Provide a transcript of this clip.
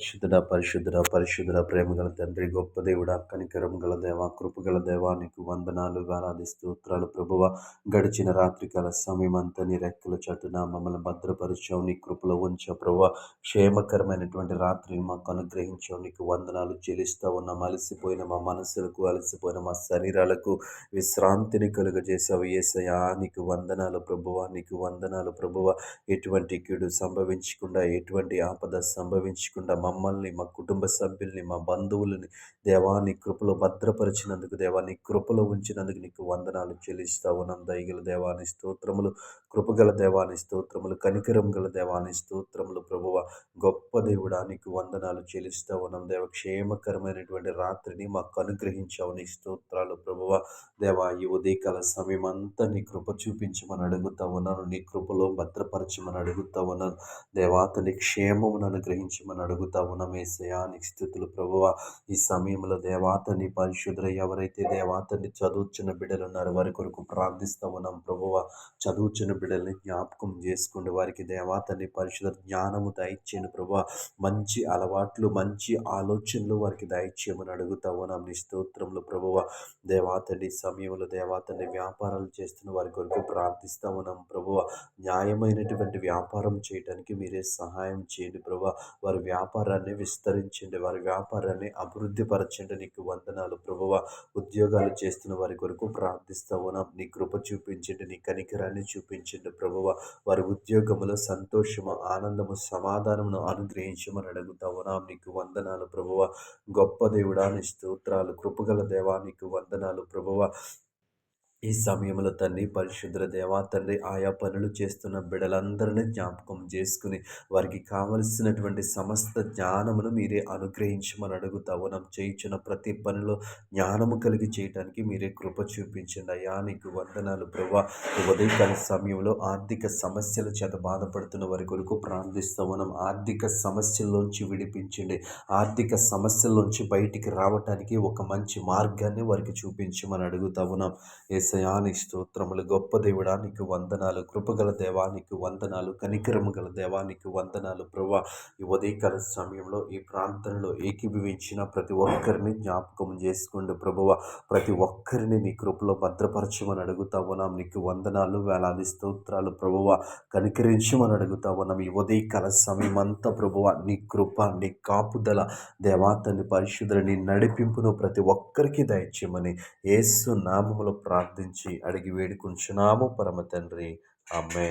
పరిశుద్ధుడ పరిశుద్ధుడ పరిశుద్ధుడ ప్రేమ గల తండ్రి గొప్ప దేవుడ కనికరం గల దేవ కృపగల దేవ నీకు వందనాలు వేలాది స్తోత్రాలు ప్రభువ. గడిచిన రాత్రికాల సమయం అంతా నీ రెక్కల చటున మమ్మల్ని భద్రపరిచావు నీ కృపలో ఉంచావు ప్రభు క్షేమకరమైనటువంటి రాత్రిని మాకు అనుగ్రహించావు నీకు వందనాలు చెల్లిస్తా ఉన్న అలసిపోయిన మా మనసులకు అలసిపోయిన మా శరీరాలకు విశ్రాంతిని కలుగజేసావు ఏసయా నీకు వందనాలు ప్రభువ నీకు వందనాలు ప్రభువ. ఎటువంటి కీడు సంభవించకుండా ఎటువంటి ఆపద సంభవించకుండా మమ్మల్ని మా కుటుంబ సభ్యుల్ని మా బంధువులని దేవాన్ని కృపలో భద్రపరిచినందుకు దేవాన్ని కృపలో ఉంచినందుకు నీకు వందనాలు చెల్లిస్తా ఉన్నాం దయగల దేవాని స్తోత్రములు కృపగల దేవాని స్తోత్రములు కనికరం గల దేవాని స్తోత్రములు ప్రభువ. గొప్ప దేవుడా నీకు వందనాలు చెల్లిస్తా ఉన్నాం దేవ క్షేమకరమైనటువంటి రాత్రిని మాకు అనుగ్రహించావు. నీ స్తోత్రాలు ప్రభువ. దేవా ఈ ఉదయకాల సమయం అంతా నీ కృప చూపించమని అడుగుతా ఉన్నాను నీ కృపలో భద్రపరచమని అడుగుతా ఉన్నాను దేవాతని క్షేమమును అనుగ్రహించమని అడుగుతా చెల్లిస్తా ఉన్నమేసయా నీకు స్థితులు ప్రభువ. ఈ సమయంలో దేవాతని పరిశుద్ర ఎవరైతే దేవాతని చదువుచున్న బిడ్డలు ఉన్నారు వారి కొరకు ప్రార్థిస్తా ఉన్నాం ప్రభువ. చదువుచున్న బిడ్డల్ని జ్ఞాపకం చేసుకోండి. వారికి దేవాతని పరిశుద్ధ జ్ఞానము దయచేయను ప్రభు మంచి అలవాట్లు మంచి ఆలోచనలు వారికి దయచేయమని అడుగుతా ఉన్నాం. నీ స్తోత్రంలో ప్రభువ. దేవాతని సమయంలో దేవాతని వ్యాపారాలు చేస్తున్న వారి కొరకు ప్రార్థిస్తూ ఉన్నాం ప్రభువ. న్యాయమైనటువంటి వ్యాపారం చేయడానికి మీరే సహాయం చేయండి ప్రభు వారి వ్యాపార వ్యాపారాన్ని విస్తరించండి. వారి వ్యాపారాన్ని అభివృద్ధి పరచండి. నీకు వందనాలు ప్రభువ. ఉద్యోగాలు చేస్తున్న వారి కొరకు ప్రార్థిస్తా ఉన్నాం. నీ కృప చూపించండి. నీ కనికరాన్ని చూపించండి ప్రభువ. వారి ఉద్యోగములో సంతోషము ఆనందము సమాధానమును అనుగ్రహించమని అడుగుతా ఉన్నాం. నీకు వందనాలు ప్రభువ. గొప్ప దేవుడా నీ స్తోత్రాలు కృపగల దేవా నీకు వందనాలు ప్రభువ. ఈ సమయంలో తండ్రి పరిశుద్ర దేవా తండ్రి ఆయా పనులు చేస్తున్న బిడలందరినీ జ్ఞాపకం చేసుకుని వారికి కావలసినటువంటి సమస్త జ్ఞానమును మీరే అనుగ్రహించమని అడుగుతా ఉన్నాం. చేయించిన ప్రతి పనిలో జ్ఞానము కలిగి చేయడానికి మీరే కృప చూపించండి అయ్యా. నీకు వందనాలు ప్రభా. ఉదయకాల సమయంలో ఆర్థిక సమస్యల చేత బాధపడుతున్న వారి కొరకు ప్రార్థిస్తూ ఉన్నాం. ఆర్థిక సమస్యల్లోంచి విడిపించండి. ఆర్థిక సమస్యల్లోంచి బయటికి రావటానికి ఒక మంచి మార్గాన్ని వారికి చూపించమని అడుగుతా ఉన్నాం. ఏస ఏసయాని స్తోత్రములు గొప్ప దేవుడానికి వందనాలు. కృపగల దేవానికి వందనాలు. కనికరము గల దేవానికి వందనాలు. ప్రభా ఈ ఉదయకాల సమయంలో ఈ ప్రాంతంలో ఏకీభవించిన ప్రతి ఒక్కరిని జ్ఞాపకం చేసుకోండి ప్రభువ. ప్రతి ఒక్కరిని నీ కృపలో భద్రపరచమని అడుగుతా ఉన్నాం. నీకు వందనాలు వేలాది స్తోత్రాలు ప్రభువ. కనికరించమని అడుగుతా ఉన్నాం. ఈ ఉదయకాల సమయం అంతా ప్రభువ నీ కృప నీ కాపుదల దేవాతని పరిశుద్ధుని నడిపింపును ప్రతి ఒక్కరికి దయచేయమని ఏసు నామములో ప్రార్థన ప్రార్థించి అడిగి వేడుకుంటున్నాము పరమ తండ్రి. అమ్మే